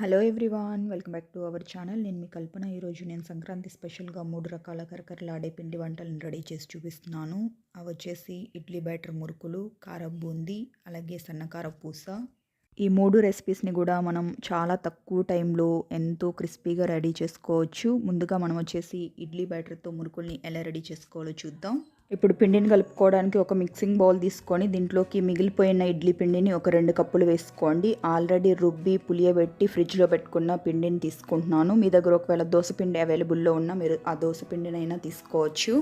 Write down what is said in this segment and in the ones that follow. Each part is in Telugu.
Hello everyone welcome back to our channel. నేను మీ కల్పన. ఈరోజు నేను సంక్రాంతి స్పెషల్గా మూడు రకాల కరకరలాడే పిండి వంటలను రెడీ చేసి చూపిస్తున్నాను. అవి వచ్చేసి ఇడ్లీ బ్యాటర్ మురుకులు కారం బూందీ అలాగే సన్నకార పూస. ఈ మూడు రెసిపీస్ని కూడా మనం చాలా తక్కువ టైంలో ఎంతో క్రిస్పీగా రెడీ చేసుకోవచ్చు. ముందుగా మనం వచ్చేసి ఇడ్లీ బ్యాటర్తో మురుకుల్ని ఎలా రెడీ చేసుకోవాలో చూద్దాం. ఇప్పుడు పిండిని కలుపుకోవడానికి ఒక మిక్సింగ్ బౌల్ తీసుకొని దీంట్లోకి మిగిలిపోయిన ఇడ్లీ పిండిని ఒక రెండు కప్పులు వేసుకోండి. ఆల్రెడీ రుబ్బి పులియబెట్టి ఫ్రిడ్జ్లో పెట్టుకున్న పిండిని తీసుకుంటున్నాను. మీ దగ్గర ఒకవేళ దోశ పిండి అవైలబుల్లో ఉన్నా మీరు ఆ దోశ పిండినైనా తీసుకోవచ్చు.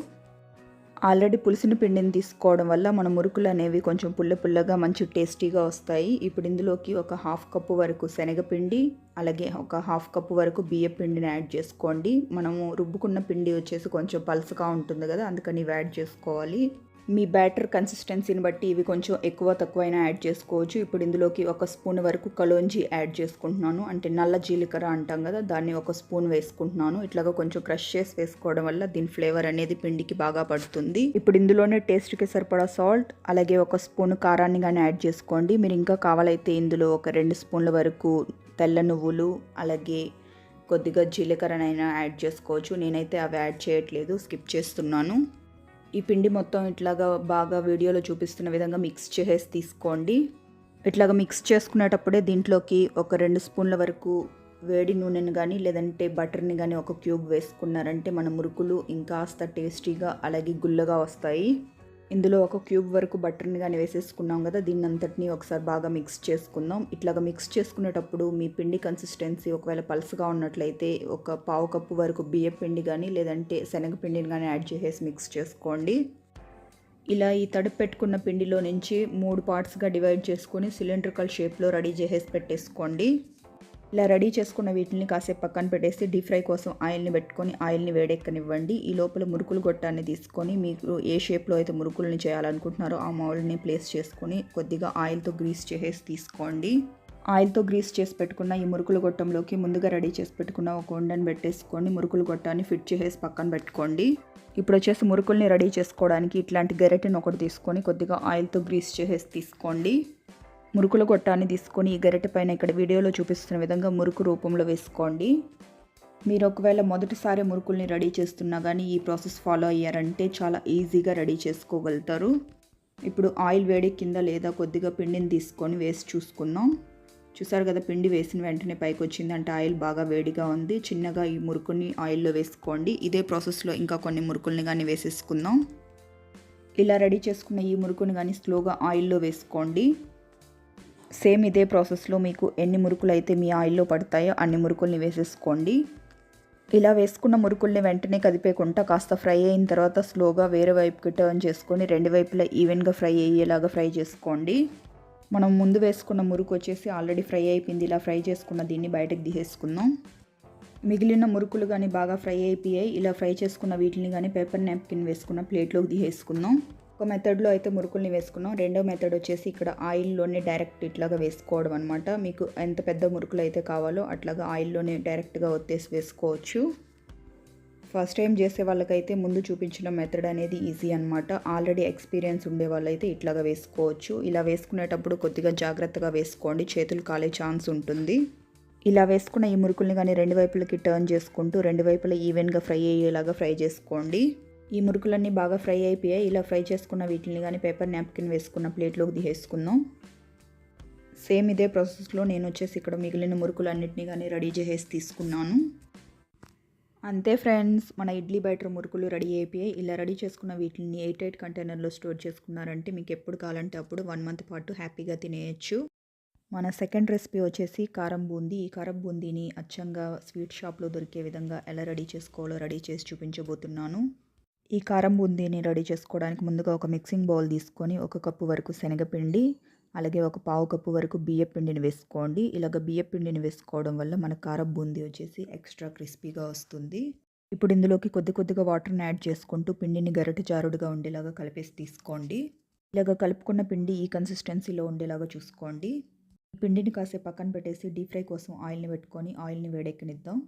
ఆల్రెడీ పులిసిన పిండిని తీసుకోవడం వల్ల మన మురుకులు అనేవి కొంచెం పుల్ల పుల్లగా మంచి టేస్టీగా వస్తాయి. ఇప్పుడు ఇందులోకి ఒక హాఫ్ కప్పు వరకు శనగపిండి అలాగే ఒక హాఫ్ కప్పు వరకు బియ్య పిండిని యాడ్ చేసుకోండి. మనము రుబ్బుకున్న పిండి వచ్చేసి కొంచెం పలుసగా ఉంటుంది కదా అందుకని ఇవి యాడ్ చేసుకోవాలి. మీ బ్యాటర్ కన్సిస్టెన్సీని బట్టి ఇవి కొంచెం ఎక్కువ తక్కువైనా యాడ్ చేసుకోవచ్చు. ఇప్పుడు ఇందులోకి ఒక స్పూన్ వరకు కలోంజీ యాడ్ చేసుకుంటున్నాను. అంటే నల్ల జీలకర్ర అంటాం కదా దాన్ని ఒక స్పూన్ వేసుకుంటున్నాను. ఇట్లాగా కొంచెం క్రష్ చేసి వేసుకోవడం వల్ల దీని ఫ్లేవర్ అనేది పిండికి బాగా పడుతుంది. ఇప్పుడు ఇందులోనే టేస్ట్కి సరిపడా సాల్ట్ అలాగే ఒక స్పూన్ కారాన్ని కానీ యాడ్ చేసుకోండి. మీరు ఇంకా కావాలైతే ఇందులో ఒక రెండు స్పూన్ల వరకు తెల్ల నువ్వులు అలాగే కొద్దిగా జీలకర్రనైనా యాడ్ చేసుకోవచ్చు. నేనైతే అవి యాడ్ చేయట్లేదు స్కిప్ చేస్తున్నాను. ఈ పిండి మొత్తం ఇట్లాగా బాగా వీడియోలో చూపిస్తున్న విధంగా మిక్స్ చేసేసి తీసుకోండి. ఇట్లాగా మిక్స్ చేసుకునేటప్పుడే దీంట్లోకి ఒక రెండు స్పూన్ల వరకు వేడి నూనెను కానీ లేదంటే బటర్ని కానీ ఒక క్యూబ్ వేసుకున్నారంటే మన మురుకులు ఇంకాస్త టేస్టీగా అలాగే గుల్లగా వస్తాయి. ఇందులో ఒక క్యూబ్ వరకు బటర్ని కానీ వేసేసుకున్నాం కదా దీన్ని అంతటిని ఒకసారి బాగా మిక్స్ చేసుకుందాం. ఇట్లాగా మిక్స్ చేసుకునేటప్పుడు మీ పిండి కన్సిస్టెన్సీ ఒకవేళ పల్స్గా ఉన్నట్లయితే ఒక పావు కప్పు వరకు బియ్య పిండి కానీ లేదంటే శనగపిండిని కానీ యాడ్ చేసేసి మిక్స్ చేసుకోండి. ఇలా ఈ తడిపెట్టుకున్న పెట్టుకున్న పిండిలో నుంచి మూడు పార్ట్స్గా డివైడ్ చేసుకొని సిలిండ్రికల్ షేప్లో రెడీ చేసేసి పెట్టేసుకోండి. ఇలా రెడీ చేసుకున్న వీటిని కాసేపు పక్కన పెట్టేసి డీప్ ఫ్రై కోసం ఆయిల్ని పెట్టుకొని ఆయిల్ని వేడెక్కనివ్వండి. ఈ లోపల మురుకులు గొట్టాన్ని తీసుకొని మీకు ఏ షేప్లో అయితే మురుకుల్ని చేయాలనుకుంటున్నారో ఆ మౌల్డ్ని ప్లేస్ చేసుకొని కొద్దిగా ఆయిల్తో గ్రీస్ చేసేసి తీసుకోండి. ఆయిల్తో గ్రీస్ చేసి పెట్టుకున్న ఈ మురుకులు గొట్టంలోకి ముందుగా రెడీ చేసి పెట్టుకున్న ఒక ఉండని పెట్టేసుకొని మురుకులు గొట్టాన్ని ఫిట్ చేసేసి పక్కన పెట్టుకోండి. ఇప్పుడు వచ్చేసి మురుకుల్ని రెడీ చేసుకోవడానికి ఇట్లాంటి గెరెటిని ఒకటి తీసుకొని కొద్దిగా ఆయిల్తో గ్రీస్ చేసేసి తీసుకోండి. మురుకుల గొట్టాన్ని తీసుకొని ఈ గరిటె పైన ఇక్కడ వీడియోలో చూపిస్తున్న విధంగా మురుకు రూపంలో వేసుకోండి. మీరు ఒకవేళ మొదటిసారి మురుకుల్ని రెడీ చేస్తున్నా కానీ ఈ ప్రాసెస్ ఫాలో అయ్యారంటే చాలా ఈజీగా రెడీ చేసుకోగలుగుతారు. ఇప్పుడు ఆయిల్ వేడి కింద లేదా కొద్దిగా పిండిని తీసుకొని వేసి చూసుకుందాం. చూసారు కదా పిండి వేసిన వెంటనే పైకి వచ్చింది అంటే ఆయిల్ బాగా వేడిగా ఉంది. చిన్నగా ఈ మురుకుని ఆయిల్లో వేసుకోండి. ఇదే ప్రాసెస్లో ఇంకా కొన్ని మురుకుల్ని కానీ వేసేసుకుందాం. ఇలా రెడీ చేసుకున్న ఈ మురుకుని కానీ స్లోగా ఆయిల్లో వేసుకోండి. సేమ్ ఇదే ప్రాసెస్లో మీకు ఎన్ని మురుకులు అయితే మీ ఆయిల్లో పడతాయో అన్ని మురుకుల్ని వేసేసుకోండి. ఇలా వేసుకున్న మురుకుల్ని వెంటనే కదిపేకుండా కాస్త ఫ్రై అయిన తర్వాత స్లోగా వేరే వైపుకి టర్న్ చేసుకొని రెండు వైపులా ఈవెన్గా ఫ్రై అయ్యేలాగా ఫ్రై చేసుకోండి. మనం ముందు వేసుకున్న మురుకు వచ్చేసి ఆల్రెడీ ఫ్రై అయిపోయింది. ఇలా ఫ్రై చేసుకున్న దీన్ని బయటకు తీసేసుకుందాం. మిగిలిన మురుకులు కానీ బాగా ఫ్రై అయిపోయాయి. ఇలా ఫ్రై చేసుకున్న వీటిని కానీ పేపర్ నాప్కిన్ వేసుకున్న ప్లేట్లోకి తీసేసుకుందాం. ఒక మెథడ్లో అయితే మురుకుల్ని వేసుకున్నాం. రెండో మెథడ్ వచ్చేసి ఇక్కడ ఆయిల్లోనే డైరెక్ట్ ఇట్లాగా వేసుకోవడం అనమాట మీకు ఎంత పెద్ద మురుకులు అయితే కావాలో అట్లాగా ఆయిల్లోనే డైరెక్ట్గా ఒత్తేసి వేసుకోవచ్చు. ఫస్ట్ టైం చేసే వాళ్ళకైతే ముందు చూపించిన మెథడ్ అనేది ఈజీ అనమాట ఆల్రెడీ ఎక్స్పీరియన్స్ ఉండే వాళ్ళైతే ఇట్లాగా వేసుకోవచ్చు. ఇలా వేసుకునేటప్పుడు కొద్దిగా జాగ్రత్తగా వేసుకోండి. చేతులు కాలే ఛాన్స్ ఉంటుంది. ఇలా వేసుకున్న ఈ మురుకుల్ని కానీ రెండు వైపులకి టర్న్ చేసుకుంటూ రెండు వైపులా ఈవెన్గా ఫ్రై అయ్యేలాగా ఫ్రై చేసుకోండి. ఈ మురుకులన్నీ బాగా ఫ్రై అయిపోయాయి. ఇలా ఫ్రై చేసుకున్న వీటిని కానీ పేపర్ నాప్కిన్ వేసుకున్న ప్లేట్లోకి తీసేసుకుందాం. సేమ్ ఇదే ప్రాసెస్లో నేను వచ్చేసి ఇక్కడ మిగిలిన మురుకులన్నింటినీ కానీ రెడీ చేసేసి తీసుకున్నాను. అంతే ఫ్రెండ్స్ మన ఇడ్లీ బయట మురుకులు రెడీ అయిపోయాయి. ఇలా రెడీ చేసుకున్న వీటిని ఎయిట్ ఎయిట్ కంటైనర్లో స్టోర్ చేసుకున్నారంటే మీకు ఎప్పుడు కావాలంటే అప్పుడు వన్ మంత్ పాటు హ్యాపీగా తినేయచ్చు. మన సెకండ్ రెసిపీ వచ్చేసి కారం బూందీ. ఈ కారం బూందీని అచ్చంగా స్వీట్ షాప్లో దొరికే విధంగా ఎలా రెడీ చేసుకోవాలో రెడీ చేసి చూపించబోతున్నాను. ఈ కారం బూందీని రెడీ చేసుకోవడానికి ముందుగా ఒక మిక్సింగ్ బౌల్ తీసుకొని ఒక కప్పు వరకు శనగపిండి అలాగే ఒక పావు కప్పు వరకు బియ్యపిండిని వేసుకోండి. ఇలాగ బియ్యపిండిని వేసుకోవడం వల్ల మన కారం బూందీ వచ్చేసి ఎక్స్ట్రా క్రిస్పీగా వస్తుంది. ఇప్పుడు ఇందులోకి కొద్ది కొద్దిగా వాటర్ని యాడ్ చేసుకుంటూ పిండిని గరటి జారుడుగా ఉండేలాగా కలిపేసి తీసుకోండి. ఇలాగ కలుపుకున్న పిండి ఈ కన్సిస్టెన్సీలో ఉండేలాగా చూసుకోండి. పిండిని కాసేపు పక్కన పెట్టేసి డీప్ ఫ్రై కోసం ఆయిల్ని పెట్టుకొని ఆయిల్ని వేడెక్కనిద్దాం.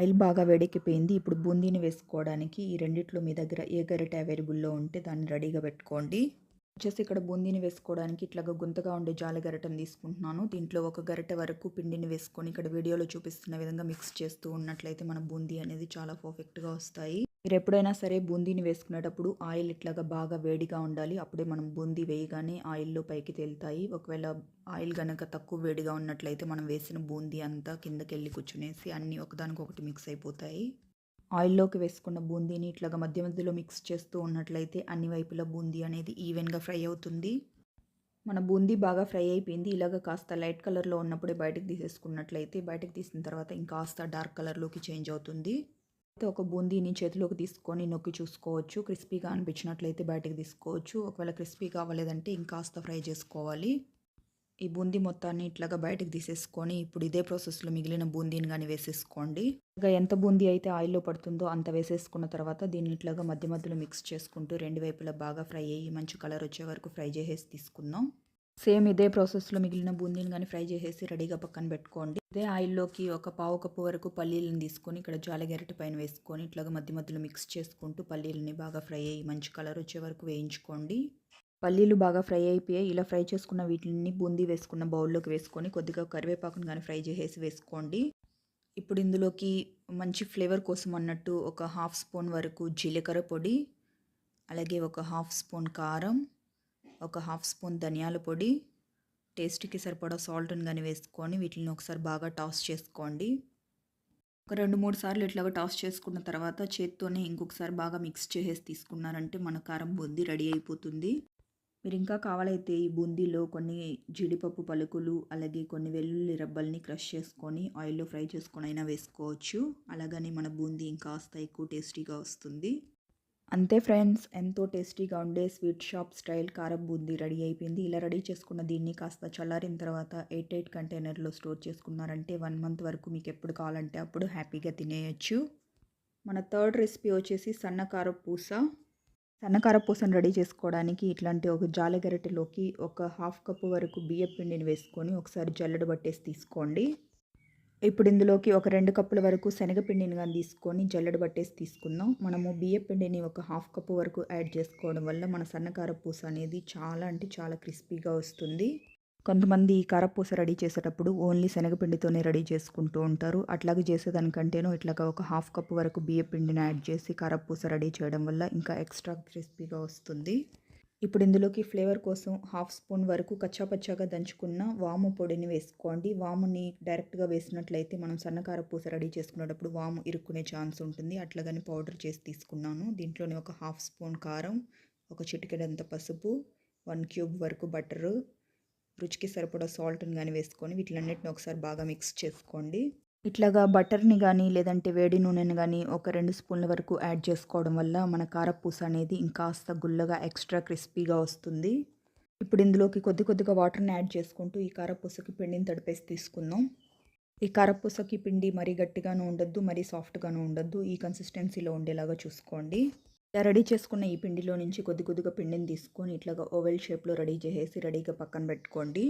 ఆయిల్ బాగా వేడెక్కిపోయింది. ఇప్పుడు బూందీని వేసుకోవడానికి ఈ రెండిట్లో మీ దగ్గర ఏ గరిటె అవైలబుల్లో ఉంటే దాన్ని రెడీగా పెట్టుకోండి. వచ్చేసి ఇక్కడ బూందీని వేసుకోవడానికి ఇట్లాగా గుంతగా ఉండే జాలి గరిటను తీసుకుంటున్నాను. దీంట్లో ఒక గరిటె వరకు పిండిని వేసుకొని ఇక్కడ వీడియోలో చూపిస్తున్న విధంగా మిక్స్ చేస్తూ ఉన్నట్లయితే మన బూందీ అనేది చాలా పర్ఫెక్ట్గా వస్తాయి. మీరు ఎప్పుడైనా సరే బూందీని వేసుకునేటప్పుడు ఆయిల్ ఇట్లాగా బాగా వేడిగా ఉండాలి. అప్పుడే మనం బూందీ వేయగానే ఆయిల్లో పైకి తేలుతాయి. ఒకవేళ ఆయిల్ కనుక తక్కువ వేడిగా ఉన్నట్లయితే మనం వేసిన బూందీ అంతా కిందకి వెళ్ళి కూర్చునేసి అన్నీ ఒకదానికొకటి మిక్స్ అయిపోతాయి. ఆయిల్లోకి వేసుకున్న బూందీని ఇట్లాగా మధ్య మధ్యలో మిక్స్ చేస్తూ ఉన్నట్లయితే అన్ని వైపుల బూందీ అనేది ఈవెన్గా ఫ్రై అవుతుంది. మన బూందీ బాగా ఫ్రై అయిపోయింది. ఇలాగ కాస్త లైట్ కలర్లో ఉన్నప్పుడే బయటకు తీసేసుకున్నట్లయితే బయటకు తీసిన తర్వాత ఇంకాస్త డార్క్ కలర్లోకి చేంజ్ అవుతుంది. ఒక బూందీని చేతిలోకి తీసుకొని నొక్కి చూసుకోవచ్చు. క్రిస్పీగా అనిపించినట్లయితే బయటకు తీసుకోవచ్చు. ఒకవేళ క్రిస్పీ కావలేదంటే ఇంకాస్త ఫ్రై చేసుకోవాలి. ఈ బూందీ మొత్తాన్ని ఇట్లాగా బయటకు తీసేసుకొని ఇప్పుడు ఇదే ప్రాసెస్లో మిగిలిన బూందీని కానీ వేసేసుకోండి. ఇక ఎంత బూందీ అయితే ఆయిల్లో పడుతుందో అంత వేసేసుకున్న తర్వాత దీన్ని ఇట్లాగా మధ్య మధ్యలో మిక్స్ చేసుకుంటూ రెండు వైపులా బాగా ఫ్రై అయ్యి మంచి కలర్ వచ్చే వరకు ఫ్రై చేసేసి తీసుకుందాం. సేమ్ ఇదే ప్రాసెస్లో మిగిలిన బూందీని కానీ ఫ్రై చేసేసి రెడీగా పక్కన పెట్టుకోండి. ఇదే ఆయిల్లోకి ఒక పావు కప్పు వరకు పల్లీలను తీసుకొని ఇక్కడ జాలగెరటి పైన వేసుకొని ఇట్లాగా మధ్య మధ్యలో మిక్స్ చేసుకుంటూ పల్లీలని బాగా ఫ్రై అయ్యి మంచి కలర్ వచ్చే వరకు వేయించుకోండి. పల్లీలు బాగా ఫ్రై అయిపోయాయి. ఇలా ఫ్రై చేసుకున్న వీటిని బూందీ వేసుకున్న బౌల్లోకి వేసుకొని కొద్దిగా కరివేపాకును కానీ ఫ్రై చేసేసి వేసుకోండి. ఇప్పుడు ఇందులోకి మంచి ఫ్లేవర్ కోసం అన్నట్టు ఒక హాఫ్ స్పూన్ వరకు జీలకర్ర పొడి అలాగే ఒక హాఫ్ స్పూన్ కారం ఒక హాఫ్ స్పూన్ ధనియాల పొడి టేస్ట్కి సరిపడా సాల్ట్ని కానీ వేసుకొని వీటిని ఒకసారి బాగా టాస్ చేసుకోండి. ఒక రెండు మూడు సార్లు ఇట్లాగా టాస్ చేసుకున్న తర్వాత చేత్తోనే ఇంకొకసారి బాగా మిక్స్ చేసేసి తీసుకున్నారంటే మన కారం బూందీ రెడీ అయిపోతుంది. మీరు ఇంకా కావాలైతే ఈ బూందీలో కొన్ని జీడిపప్పు పలుకులు అలాగే కొన్ని వెల్లుల్లి రబ్బల్ని క్రష్ చేసుకొని ఆయిల్లో ఫ్రై చేసుకొని అయినా వేసుకోవచ్చు. అలాగని మన బూందీ ఇంకా కాస్త ఎక్కువ టేస్టీగా వస్తుంది. అంతే ఫ్రెండ్స్ ఎంతో టేస్టీగా ఉండే స్వీట్ షాప్ స్టైల్ కారం బూందీ రెడీ అయిపోయింది. ఇలా రెడీ చేసుకున్న దీన్ని కాస్త చల్లారిన తర్వాత ఎయిట్ ఎయిట్ కంటైనర్లో స్టోర్ చేసుకున్నారంటే వన్ మంత్ వరకు మీకు ఎప్పుడు కావాలంటే అప్పుడు హ్యాపీగా తినేయచ్చు. మన థర్డ్ రెసిపీ వచ్చేసి సన్నకార పూస. సన్నకార పూసను రెడీ చేసుకోవడానికి ఇట్లాంటి ఒక జాలగరిటెలోకి ఒక హాఫ్ కప్పు వరకు బియ్యం పిండిని వేసుకొని ఒకసారి జల్లెడ పట్టేసి తీసుకోండి. ఇప్పుడు ఇందులోకి ఒక రెండు కప్పుల వరకు శనగపిండిని కానీ తీసుకొని జల్లెడ పట్టేసి తీసుకుందాం. మనము బియ్య పిండిని ఒక హాఫ్ కప్పు వరకు యాడ్ చేసుకోవడం వల్ల మన సన్నకార పూస అనేది చాలా అంటే చాలా క్రిస్పీగా వస్తుంది. కొంతమంది ఈ కారపూస రెడీ చేసేటప్పుడు ఓన్లీ శనగపిండితోనే రెడీ చేసుకుంటూ ఉంటారు. అట్లాగే చేసేదానికంటేనూ ఇట్లాగా ఒక హాఫ్ కప్ వరకు బియ్య పిండిని యాడ్ చేసి కారపూస రెడీ చేయడం వల్ల ఇంకా ఎక్స్ట్రా క్రిస్పీగా వస్తుంది. ఇప్పుడు ఇందులోకి ఫ్లేవర్ కోసం హాఫ్ స్పూన్ వరకు కచ్చాపచ్చాగా దంచుకున్న వాము పొడిని వేసుకోండి. వాముని డైరెక్ట్గా వేసినట్లయితే మనం సన్నకార పూస రెడీ చేసుకునేటప్పుడు వాము ఇరుక్కునే ఛాన్స్ ఉంటుంది. అట్లాగని పౌడర్ చేసి తీసుకున్నాను. దీంట్లోనే ఒక హాఫ్ స్పూన్ కారం ఒక చిటికెడంత పసుపు వన్ క్యూబ్ వరకు బటరు రుచికి సరిపడా సాల్ట్ని కానీ వేసుకొని వీటిలన్నిటిని ఒకసారి బాగా మిక్స్ చేసుకోండి. ఇట్లాగా బటర్ని కానీ లేదంటే వేడి నూనెని కానీ ఒక రెండు స్పూన్ల వరకు యాడ్ చేసుకోవడం వల్ల మన కారపూస అనేది ఇంకాస్త గుల్లగా ఎక్స్ట్రా క్రిస్పీగా వస్తుంది. ఇప్పుడు ఇందులోకి కొద్ది కొద్దిగా వాటర్ని యాడ్ చేసుకుంటూ ఈ కారపూసకి పిండిని తడిపేసి తీసుకుందాం. ఈ కారపూసకి పిండి మరీ గట్టిగాను ఉండొద్దు మరీ సాఫ్ట్గాను ఉండొద్దు. ఈ కన్సిస్టెన్సీలో ఉండేలాగా చూసుకోండి. ఇలా రెడీ చేసుకున్న ఈ పిండిలో నుంచి కొద్ది కొద్దిగా పిండిని తీసుకొని ఇట్లాగా ఓవెల్ షేప్లో రెడీ చేసేసి రెడీగా పక్కన పెట్టుకోండి.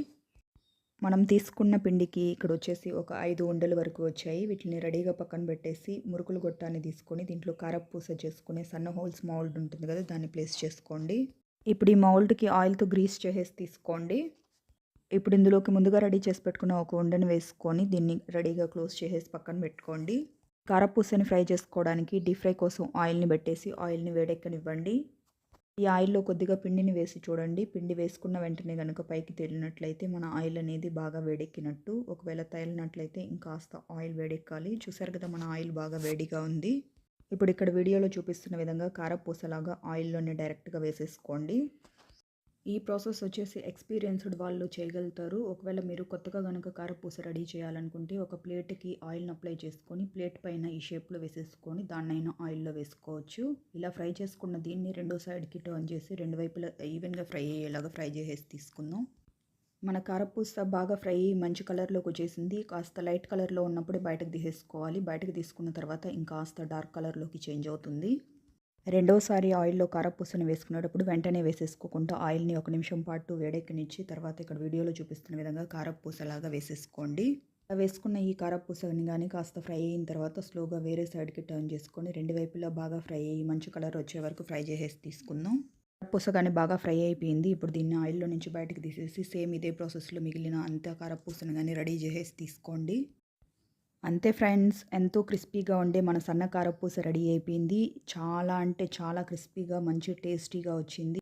మనం తీసుకున్న పిండికి ఇక్కడ వచ్చేసి ఒక ఐదు ఉండల వరకు వచ్చాయి. వీటిని రెడీగా పక్కన పెట్టేసి మురుకులు గొట్టాన్ని తీసుకొని దీంట్లో కారపూస చేసుకునే సన్న హోల్స్ మౌల్డ్ ఉంటుంది కదా దాన్ని ప్లేస్ చేసుకోండి. ఇప్పుడు ఈ మౌల్డ్కి ఆయిల్తో గ్రీస్ చేసేసి తీసుకోండి. ఇప్పుడు ఇందులోకి ముందుగా రెడీ చేసి పెట్టుకున్న ఒక ఉండని వేసుకొని దీన్ని రెడీగా క్లోజ్ చేసేసి పక్కన పెట్టుకోండి. కారపూసని ఫ్రై చేసుకోవడానికి డీప్ ఫ్రై కోసం ఆయిల్ని పెట్టేసి ఆయిల్ని వేడెక్కనివ్వండి. ఈ ఆయిల్లో కొద్దిగా పిండిని వేసి చూడండి. పిండి వేసుకున్న వెంటనే కనుక పైకి తేలినట్లయితే మన ఆయిల్ అనేది బాగా వేడెక్కినట్టు. ఒకవేళ తేలినట్లయితే ఇంకాస్త ఆయిల్ వేడెక్కాలి. చూసారు కదా మన ఆయిల్ బాగా వేడిగా ఉంది. ఇప్పుడు ఇక్కడ వీడియోలో చూపిస్తున్న విధంగా కారపూసలాగా ఆయిల్లోనే డైరెక్ట్గా వేసేసుకోండి. ఈ ప్రాసెస్ వచ్చేసి ఎక్స్పీరియన్స్డ్ వాళ్ళు చేయగలుగుతారు. ఒకవేళ మీరు కొత్తగా కనుక కారపూస రెడీ చేయాలనుకుంటే ఒక ప్లేట్కి ఆయిల్ని అప్లై చేసుకొని ప్లేట్ పైన ఈ షేప్లో వేసేసుకొని దాన్నైనా ఆయిల్లో వేసుకోవచ్చు. ఇలా ఫ్రై చేసుకున్న దీన్ని రెండో సైడ్కి టర్న్ చేసి రెండు వైపులా ఈవెన్గా ఫ్రై అయ్యేలాగా ఫ్రై చేసేసి తీసుకుందాం. మన కారపూస బాగా ఫ్రై మంచి కలర్లోకి వచ్చేసింది. కాస్త లైట్ కలర్లో ఉన్నప్పుడే బయటకు తీసేసుకోవాలి. బయటకు తీసుకున్న తర్వాత ఇంకాస్త డార్క్ కలర్లోకి చేంజ్ అవుతుంది. రెండోసారి ఆయిల్లో కారపూసని వేసుకునేటప్పుడు వెంటనే వేసేసుకోకుండా ఆయిల్ని ఒక నిమిషం పాటు వేడెక్కనిచ్చి తర్వాత ఇక్కడ వీడియోలో చూపిస్తున్న విధంగా కారపూసలాగా వేసేసుకోండి. వేసుకున్న ఈ కారపూసని కానీ కాస్త ఫ్రై అయిన తర్వాత స్లోగా వేరే సైడ్కి టర్న్ చేసుకొని రెండు వైపులా బాగా ఫ్రై అయ్యి మంచి కలర్ వచ్చే వరకు ఫ్రై చేసేసి తీసుకుందాం. కారపూస కానీ బాగా ఫ్రై అయిపోయింది. ఇప్పుడు దీన్ని ఆయిల్లో నుంచి బయటకు తీసేసి సేమ్ ఇదే ప్రాసెస్లో మిగిలిన అంత కారపూసను కానీ రెడీ చేసేసి తీసుకోండి. అంతే ఫ్రెండ్స్ ఎంతో క్రిస్పీగా ఉండే మన సన్న కారపూస రెడీ అయిపోయింది. చాలా అంటే చాలా క్రిస్పీగా మంచి టేస్టీగా వచ్చింది.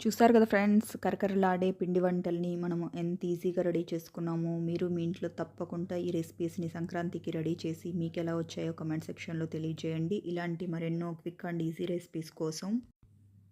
చూస్తారు కదా ఫ్రెండ్స్ కరకరలాడే పిండి వంటల్ని మనము ఎంత ఈజీగా రెడీ చేసుకున్నామో మీరు మీ ఇంట్లో తప్పకుండా ఈ రెసిపీస్ని సంక్రాంతికి రెడీ చేసి మీకు ఎలా వచ్చాయో కమెంట్ సెక్షన్లో తెలియజేయండి. ఇలాంటి మరెన్నో క్విక్ అండ్ ఈజీ రెసిపీస్ కోసం